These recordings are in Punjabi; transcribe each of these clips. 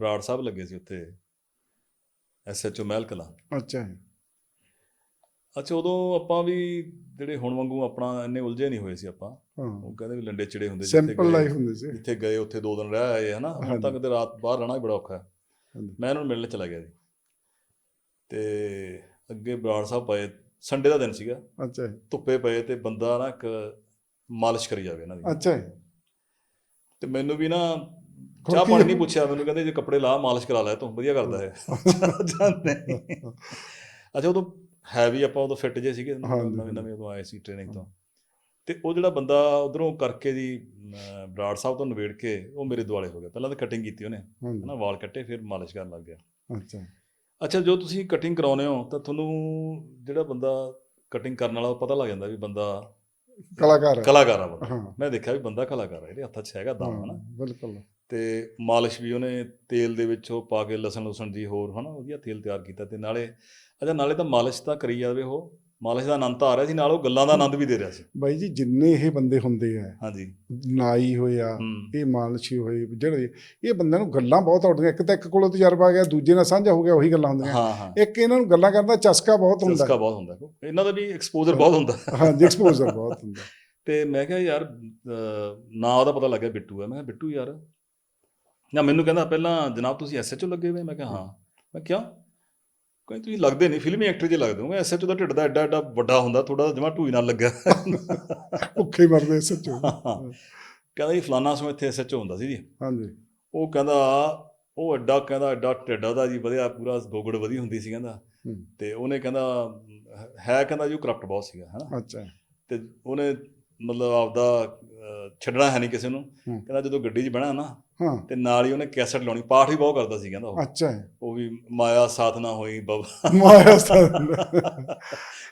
ਬਰਾੜ ਸਾਹਿਬ ਲੱਗੇ ਸੀ ਉੱਥੇ ਐਸਐਚਓ ਮਹਿਲ ਕਲਾਂ ਅੱਛਾ ਜੀ। ਅੱਛਾ ਉਦੋਂ ਆਪਾਂ ਵੀ ਜਿਹੜੇ ਹੁਣ ਵਾਂਗੂ ਆਪਣਾ ਇੰਨੇ ਉਲਝੇ ਨਹੀਂ ਹੋਏ ਸੀ ਆਪਾਂ। ਉਹ ਕਹਿੰਦੇ ਵੀ ਲੰਡੇ ਚਿੜੇ ਹੁੰਦੇ ਸਿੰਪਲ ਲਾਈਫ ਹੁੰਦੀ ਸੀ। ਜਿੱਥੇ ਗਏ ਉੱਥੇ ਦੋ ਦਿਨ ਰਹਿ ਆਏ ਹਨਾ? ਹੁਣ। ਤੱਕ ਤੇ ਰਾਤ ਬਾਹਰ ਰਹਿਣਾ ਬੜਾ ਔਖਾ ਹੈ। ਮੈਂ ਇਹਨਾਂ ਨੂੰ ਮਿਲਣ ਚਲਾ ਗਿਆ ਜੀ। ਤੇ ਅੱਗੇ ਬਰਾੜ ਸਾਹਿਬ ਪਏ ਸੰਡੇ ਦਾ ਦਿਨ ਸੀਗਾ। ਅੱਛਾ ਜੀ। ਧੁੱਪੇ ਪਏ ਤੇ ਬੰਦਾ ਨਾ ਇੱਕ ਮਾਲਿਸ਼ ਕਰੀ ਜਾਵੇ ਇਹਨਾਂ ਦੀ। ਅੱਛਾ ਜੀ। ਤੇ ਮੈਨੂੰ ਵੀ ਨਾ ਚਾਹ ਪਾਣੀ ਨਹੀਂ ਪੁੱਛਿਆ ਮੈਨੂੰ ਕਹਿੰਦੇ ਜੇ ਕੱਪੜੇ ਲਾ ਮਾਲਿਸ਼ ਕਰਾ ਲੈ ਤੂੰ ਵਧੀਆ ਕਰਦਾ ਹੈ ਜਾਂਦੇ ਅੱਛਾ ਉਦੋਂ ਹੈ ਵੀ ਆਪਾਂ ਉਦੋਂ ਫਿੱਟ ਜੇ ਸੀਗੇ। ਨਵੇਂ ਨਵੇਂ ਉਦੋਂ ਆਏ ਸੀ ਟ੍ਰੇਨਿੰਗ ਤੋਂ। ਤੇ ਉਹ ਜਿਹੜਾ ਬੰਦਾ ਉਧਰੋਂ ਕਰਕੇ ਜੀ ਬਰਾੜ ਸਾਹਿਬ ਤੋਂ ਨਵੇੜ ਕੇ ਉਹ ਮੇਰੇ ਦੁਆਲੇ ਹੋ ਗਿਆ। ਪਹਿਲਾਂ ਤਾਂ ਕਟਿੰਗ ਕੀਤੀ ਉਹਨੇ ਹਨਾ ਵਾਲ ਕੱਟੇ ਫਿਰ ਮਾਲਿਸ਼ ਕਰਨ ਲੱਗ ਗਿਆ। ਅੱਛਾ। ਅੱਛਾ ਜੋ ਤੁਸੀਂ ਕਟਿੰਗ ਕਰਾਉਨੇ ਹੋ ਤਾਂ ਤੁਹਾਨੂੰ ਜਿਹੜਾ ਬੰਦਾ ਕਟਿੰਗ ਕਰਨ ਵਾਲਾ ਉਹ ਪਤਾ ਲੱਗ ਜਾਂਦਾ ਵੀ ਬੰਦਾ ਕਲਾਕਾਰ ਹੈ। ਕਲਾਕਾਰ ਆ ਬੰਦਾ। ਮੈਂ ਦੇਖਿਆ ਵੀ ਬੰਦਾ ਕਲਾਕਾਰ ਹੈ ਇਹਦੇ ਹੱਥਾਂ 'ਚ ਹੈਗਾ ਦਮ ਹਨਾ। ਬਿਲਕੁਲ। ਤੇ ਮਾਲਿਸ਼ ਵੀ ਉਹਨੇ ਤੇਲ ਦੇ ਵਿੱਚ ਉਹ ਪਾ ਕੇ ਲਸਣ ਲੁਸਣ ਜੀ ਹੋਰ ਹਨਾ ਵਧੀਆ ਤੇਲ ਤਿਆਰ ਕੀਤਾ ਤੇ ਨਾਲੇ ਅੱਛਾ ਨਾਲੇ ਤਾਂ ਮਾਲਿਸ਼ ਤਾਂ ਕਰੀ ਜਾਵੇ ਉਹ ਮਾਲਿਸ਼ ਦਾ ਆਨੰਦ ਆ ਰਿਹਾ ਸੀ ਨਾਲ ਉਹ ਗੱਲਾਂ ਦਾ ਆਨੰਦ ਵੀ ਦੇ ਰਿਹਾ ਸੀ। ਬਾਈ ਜੀ ਜਿੰਨੇ ਇਹ ਬੰਦੇ ਹੁੰਦੇ ਆ ਹਾਂਜੀ। ਨਾਈ ਹੋਇਆ ਹੂੰ। ਇਹ ਮਾਲਸ਼ੀ ਹੋਏ ਜਿਹੜੇ ਇਹ ਬੰਦਿਆਂ ਨੂੰ ਗੱਲਾਂ ਬਹੁਤ ਆਉਂਦੀਆਂ ਇੱਕ ਤਾਂ ਇੱਕ ਕੋਲੋਂ ਤਜਰਬਾ ਆ ਗਿਆ ਦੂਜੇ ਨਾਲ ਸਾਂਝਾ ਹੋ ਗਿਆ ਉਹੀ ਗੱਲਾਂ ਹੁੰਦੀਆਂ। ਇੱਕ ਇਹਨਾਂ ਨੂੰ ਗੱਲਾਂ ਕਰਨ ਦਾ ਚਸਕਾ ਬਹੁਤ ਹੁੰਦਾ। ਚਸਕਾ ਬਹੁਤ ਹੁੰਦਾ ਇਹਨਾਂ ਦਾ ਵੀ ਐਕਸਪੋਜ਼ਰ ਬਹੁਤ ਹੁੰਦਾ। ਹਾਂ ਜੀ ਐਕਸਪੋਜ਼ਰ ਬਹੁਤ ਹੁੰਦਾ। ਤੇ ਮੈਂ ਕਿਹਾ ਯਾਰ ਨਾਂ ਉਹਦਾ ਪਤਾ ਲੱਗਿਆ ਬਿੱਟੂ ਹੈ ਮੈਂ ਕਿਹਾ ਬਿੱਟੂ ਯਾਰ ਨਾ ਮੈਨੂੰ ਕਹਿੰਦਾ ਪਹਿਲਾਂ ਜਨਾਬ ਤੁਸੀਂ ਐਸਐਚਓ ਲੱਗੇ ਹੋਏ? ਮੈਂ ਕਿਹਾ ਹਾਂ। ਮੈਂ ਕਿਹਾ ਕਹਿੰਦੇ ਤੁਸੀਂ ਲੱਗਦੇ ਨਹੀਂ ਫਿਲਮੀ ਐਕਟਰ ਜੇ ਲੱਗਦੇ ਹੋ ਮੈਂ ਐਸਐਚਓ ਦਾ ਢਿੱਡ ਦਾ ਐਡਾ ਐਡਾ ਵੱਡਾ ਹੁੰਦਾ ਥੋੜਾ ਜਮਾ ਢੂਈ ਨਾਲ ਲੱਗਾ ਭੁੱਖੇ ਮਰਦੇ ਸੱਚੋ ਕਹਿੰਦਾ ਜੀ ਫਲਾਨਾ ਸੋ ਇੱਥੇ ਐਸਐਚਓ ਹੁੰਦਾ ਸੀ ਜੀ। ਹਾਂਜੀ। ਉਹ ਕਹਿੰਦਾ ਉਹ ਐਡਾ ਕਹਿੰਦਾ ਐਡਾ ਢਿੱਡ ਉਹਦਾ ਜੀ ਵਧੀਆ ਪੂਰਾ ਗੋਗੜ ਵਧੀ ਹੁੰਦੀ ਸੀ ਕਹਿੰਦਾ। ਤੇ ਉਹਨੇ ਕਹਿੰਦਾ ਹੈ ਕਹਿੰਦਾ ਜੀ ਉਹ ਕਰਪਟ ਬਹੁਤ ਸੀਗਾ ਹਨਾ ਅੱਛਾ। ਤੇ ਉਹਨੇ ਮਤਲਬ ਆਪਦਾ ਛੱਡਣਾ ਹੈ ਨਹੀਂ ਕਿਸੇ ਨੂੰ। ਕਹਿੰਦਾ ਜਦੋਂ ਗੱਡੀ 'ਚ ਬਹਿਣਾ ਨਾ ਹਾਂ। ਤੇ ਨਾਲ ਹੀ ਉਹਨੇ ਕੈਸਟ ਲਾਉਣੀ ਪਾਠ ਵੀ ਬਹੁਤ ਕਰਦਾ ਸੀ ਕਹਿੰਦਾ ਉਹ। ਅੱਛਾ ਉਹ ਵੀ ਮਾਇਆ ਸਾਥ ਨਾ ਹੋਈ ਬਬਾ। ਮਾਇਆ ਸਤਿ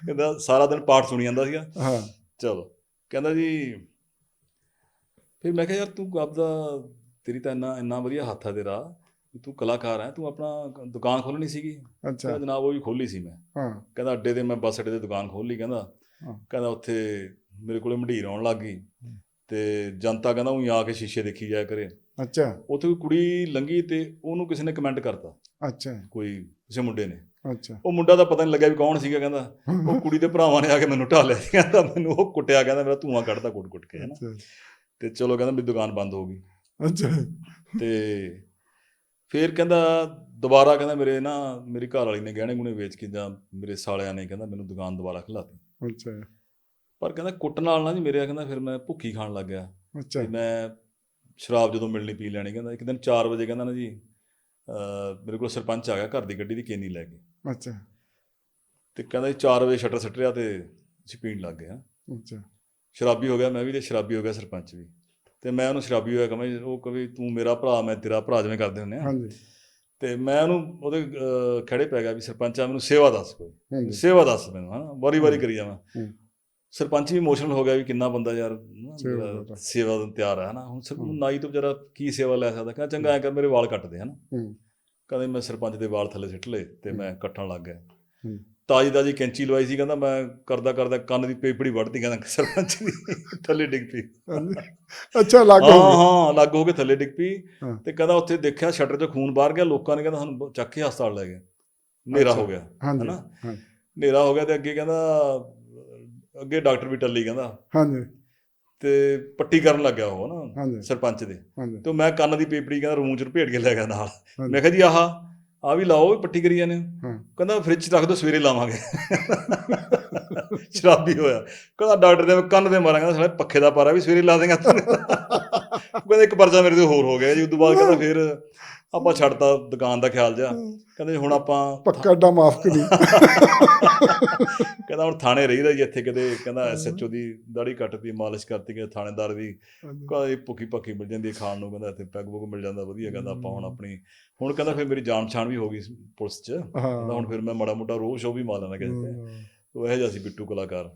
ਕਹਿੰਦਾ ਸਾਰਾ ਦਿਨ ਪਾਠ ਸੁਣੀ ਜਾਂਦਾ ਸੀਗਾ। ਹਾਂ। ਚਲੋ ਕਹਿੰਦਾ ਜੀ ਫਿਰ ਮੈਂ ਕਿਹਾ ਯਾਰ ਤੂੰ ਆਪਦਾ ਤੇਰੀ ਤਾਂ ਇੰਨਾ ਇੰਨਾ ਵਧੀਆ ਹੱਥ ਆ ਤੇਰਾ ਤੂੰ ਕਲਾਕਾਰ ਹੈ ਤੂੰ ਆਪਣਾ ਦੁਕਾਨ ਖੋਲਣੀ ਸੀਗੀ। ਅੱਛਾ। ਜਨਾਬ ਉਹ ਵੀ ਖੋਲੀ ਸੀ ਮੈਂ। ਹਾਂ। ਕਹਿੰਦਾ ਅੱਡੇ ਤੇ ਮੈਂ ਬੱਸ ਅੱਡੇ ਤੇ ਦੁਕਾਨ ਖੋਲ ਲਈ ਕਹਿੰਦਾ। ਕਹਿੰਦਾ ਉੱਥੇ ਮੇਰੇ ਕੋਲੇ ਮੰਡੀਰ ਆਉਣ ਲੱਗ ਗਈ ਤੇ ਜਨਤਾ ਕਹਿੰਦਾ ਉਹ ਆ ਕੇ ਸ਼ੀਸ਼ੇ ਦੇਖੀ ਜਾਇਆ ਕਰੇ। ਅੱਛਾ। ਉੱਥੇ ਕੋਈ ਕੁੜੀ ਲੰਗੀ ਤੇ ਉਹਨੂੰ ਕਿਸੇ ਨੇ ਕਮੈਂਟ ਕਰਤਾ। ਅੱਛਾ। ਕੋਈ ਕਿਸੇ ਮੁੰਡੇ ਨੇ। ਅੱਛਾ। ਉਹ ਮੁੰਡਾ ਤਾਂ ਪਤਾ ਨਹੀਂ ਲੱਗਿਆ ਵੀ ਕੌਣ ਸੀਗਾ ਕਹਿੰਦਾ। ਉਹ ਕੁੜੀ ਦੇ ਭਰਾਵਾਂ ਨੇ ਆ ਕੇ ਮੈਨੂੰ ਢਾਲਿਆ ਸੀ ਕਹਿੰਦਾ ਮੈਨੂੰ ਉਹ ਕੁੱਟਿਆ ਕਹਿੰਦਾ ਮੇਰਾ ਧੂਆਂ ਕੱਢਦਾ ਕੁੱਟ-ਕੁੱਟ ਕੇ ਹਨਾ ਤੇ ਚਲੋ ਕਹਿੰਦਾ ਮੇਰੀ ਦੁਕਾਨ ਬੰਦ ਹੋ ਗਈ। ਅੱਛਾ। ਤੇ ਫਿਰ ਕਹਿੰਦਾ ਦੁਬਾਰਾ ਕਹਿੰਦਾ ਮੇਰੇ ਨਾ ਮੇਰੀ ਘਰ ਵਾਲੀ ਨੇ ਗਹਿਣੇ ਗੁਣੇ ਵੇਚ ਕੇ ਜਾਂ ਮੇਰੇ ਸਾਲਿਆਂ ਨੇ ਕਹਿੰਦਾ ਮੈਨੂੰ ਦੁਕਾਨ ਦੁਬਾਰਾ ਖਿਲਾਤੀ। ਅੱਛਾ। ਪਰ ਕਹਿੰਦਾ ਕੁੱਟ ਨਾਲ ਨਾ ਜੀ ਮੇਰੇ ਕਹਿੰਦਾ ਫਿਰ ਮੈਂ ਭੁੱਖੀ ਖਾਣ ਲੱਗ ਗਿਆ। ਅੱਛਾ। ਤੇ ਮੈਂ ਸ਼ਰਾਬ ਜਦੋਂ ਮਿਲਣੀ ਪੀ ਲੈਣੀ ਕਹਿੰਦਾ ਇੱਕ ਦਿਨ 4 ਵਜੇ ਕਹਿੰਦਾ ਨਾ ਜੀ ਮੇਰੇ ਕੋਲ ਸਰਪੰਚ ਆ ਗਿਆ ਘਰ ਦੀ ਗੱਡੀ ਦੀ ਕੇਨੀ ਲੈ ਕੇ। ਅੱਛਾ। ਤੇ ਕਹਿੰਦਾ ਜੀ 4 ਵਜੇ ਸ਼ਟਰ ਸੱਟ ਰਿਆ ਤੇ ਅਸੀਂ ਪੀਣ ਲੱਗ ਗਏ ਹਾਂ। ਅੱਛਾ। ਸ਼ਰਾਬੀ ਹੋ ਗਿਆ ਮੈਂ ਵੀ ਤੇ ਸ਼ਰਾਬੀ ਹੋ ਗਿਆ ਸਰਪੰਚ ਵੀ। ਤੇ ਮੈਂ ਉਹਨੂੰ ਸ਼ਰਾਬੀ ਹੋਇਆ ਕਹਾਂ ਉਹ ਕਵੇ ਤੂੰ ਮੇਰਾ ਭਰਾ ਮੈਂ ਤੇਰਾ ਭਰਾ ਜਿਵੇਂ ਕਰਦੇ ਹੁੰਦੇ ਆ। ਹਾਂਜੀ। ਤੇ ਮੈਂ ਉਹਨੂੰ ਉਹਦੇ ਖੜੇ ਪੈ ਗਿਆ ਵੀ ਸਰਪੰਚਾ ਮੈਨੂੰ ਸੇਵਾ ਦੱਸ ਕੋਈ। ਸੇਵਾ ਦੱਸ ਮੈਨੂੰ ਹਨਾ। ਵਾਰੀ ਵਾਰੀ ਕਰੀ ਜਾਵਾਂ। ਸਰਪੰਚ ਵੀ ਇਮੋਸ਼ਨਲ ਹੋ ਗਿਆ ਵੀ ਕਿੰਨਾ ਬੰਦਾ ਯਾਰ ਸੇਵਾ ਨੂੰ ਤਿਆਰ ਹੈ ਹਨਾ ਹੁਣ ਸਰ ਹੂੰ। ਨਾਈ ਤੋਂ ਵਿਚਾਰਾ ਕੀ ਸੇਵਾ ਲੈ ਸਕਦਾ ਕਹਿੰਦਾ ਚੰਗਾ ਐ ਕਰ ਮੇਰੇ ਵਾਲ ਕੱਟ ਦੇ ਹਨਾ ਕਹਿੰਦੇ ਮੈਂ ਸਰਪੰਚ ਦੇ ਵਾਲ ਥੱਲੇ ਸਿੱਟ ਲਏ ਤੇ। ਮੈਂ ਕੱਟਣ ਲੱਗ ਗਿਆ। ਤਾਜੀ ਤਾਜੀ ਕੈਂਚੀ ਲਵਾਈ ਸੀ ਕਹਿੰਦਾ ਮੈਂ ਕਰਦਾ ਕਰਦਾ ਕੰਨ ਦੀ ਪੇਪੜੀ ਵੱਢਦੀ ਕਹਿੰਦਾ ਸਰਪੰਚ ਦੀ ਥੱਲੇ ਡਿੱਗ ਪਈ। ਅੱਛਾ ਲੱਗ ਹਾਂ ਹੋ ਹਾਂ ਲੱਗ ਹੋ ਕੇ ਥੱਲੇ ਡਿੱਗ ਪਈ। ਤੇ ਕਹਿੰਦਾ ਉੱਥੇ ਦੇਖਿਆ ਸ਼ਟਰ 'ਚੋਂ ਖੂਨ ਬਾਹਰ ਗਿਆ ਲੋਕਾਂ ਨੇ ਕਹਿੰਦਾ ਸਾਨੂੰ ਚੱਕ ਕੇ ਹਸਪਤਾਲ ਲੈ ਗਏ ਹਨੇਰਾ। ਹੋ ਗਿਆ ਹਨਾ? ਹਨੇਰਾ ਹੋ ਗਿਆ ਤੇ ਅੱਗੇ ਕਹਿੰਦਾ ਅੱਗੇ ਡਾਕਟਰ ਵੀ ਟੱਲੀ ਕਹਿੰਦਾ। ਹਾਂਜੀ। ਤੇ ਪੱਟੀ ਕਰਨ ਲੱਗਿਆ ਉਹ ਨਾ ਸਰਪੰਚ ਦੇ। ਤੇ ਮੈਂ ਕੰਨ ਦੀ ਪੇਪੜੀ ਕਹਿੰਦਾ ਰੂਮ 'ਚ ਲਪੇਟ ਕੇ ਲੈ ਗਿਆ ਨਾਲ। ਮੈਂ ਕਿਹਾ ਜੀ ਆਹ ਆ ਵੀ ਲਾਓ ਪੱਟੀ ਕਰੀ ਜਾਂਦੇ। ਕਹਿੰਦਾ ਫ੍ਰਿਜ 'ਚ ਰੱਖ ਦਿਓ ਸਵੇਰੇ ਲਾਵਾਂਗੇ। ਸ਼ਰਾਬੀ ਹੋਇਆ। ਕਹਿੰਦਾ ਡਾਕਟਰ ਨੇ ਕੰਨ ਦੇ ਮਾਰਾਂਗਾ ਸਾਲੇ ਪੱਖੇ ਦਾ ਪਾਰਾ ਵੀ ਸਵੇਰੇ ਲਾ ਦੇਗਾ। ਤੂੰ ਕਹਿੰਦਾ ਇੱਕ ਪਰਚਾ ਮੇਰੇ ਤੇ ਹੋਰ ਹੋ ਗਿਆ ਜੀ ਉਸ ਤੋਂ ਬਾਅਦ ਕਹਿੰਦਾ ਫਿਰ ਆਪਾਂ ਛੱਡਤਾ ਦੁਕਾਨ ਦਾ ਖਿਆਲ ਜਾ ਕਹਿੰਦੇ ਹੁਣ ਆਪਾਂ ਪੱਕਾ ਡਾ ਮਾਫ ਕਰੀ ਕਹਿੰਦਾ ਹੁਣ ਥਾਣੇ ਰਹੀਦਾ ਜੀ ਇੱਥੇ ਕਿਤੇ। ਕਹਿੰਦਾ ਐਸਐਚਓ ਦੀ ਦਾੜੀ ਕੱਟਦੀ ਮਾਲਿਸ਼ ਕਰਤੀ ਕਿ ਥਾਣੇਦਾਰ ਕਹਿੰਦਾ ਇਹ ਭੁੱਕੀ ਪੱਕੀ ਮਿਲ ਜਾਂਦੀ ਖਾਣ ਨੂੰ ਕਹਿੰਦਾ ਇੱਥੇ ਪੈਗ ਪੁੱਗ ਮਿਲ ਜਾਂਦਾ ਵਧੀਆ ਕਹਿੰਦਾ ਆਪਾਂ ਹੁਣ ਆਪਣੀ ਹੁਣ ਕਹਿੰਦਾ ਫਿਰ ਮੇਰੀ ਜਾਣ ਪਛਾਣ ਵੀ ਹੋ ਗਈ ਪੁਲਿਸ 'ਚ। ਕਹਿੰਦਾ ਹਾਂ। ਹੁਣ ਫਿਰ ਮੈਂ ਮਾੜਾ ਮੋਟਾ ਰੋਹ ਸ਼ੋ ਵੀ ਮਾਰ ਲੈਣਾ ਕਿਸੇ ਤੇ। ਉਹ ਇਹੋ ਜਿਹਾ ਸੀ ਬਿੱਟੂ ਕਲਾਕਾਰ।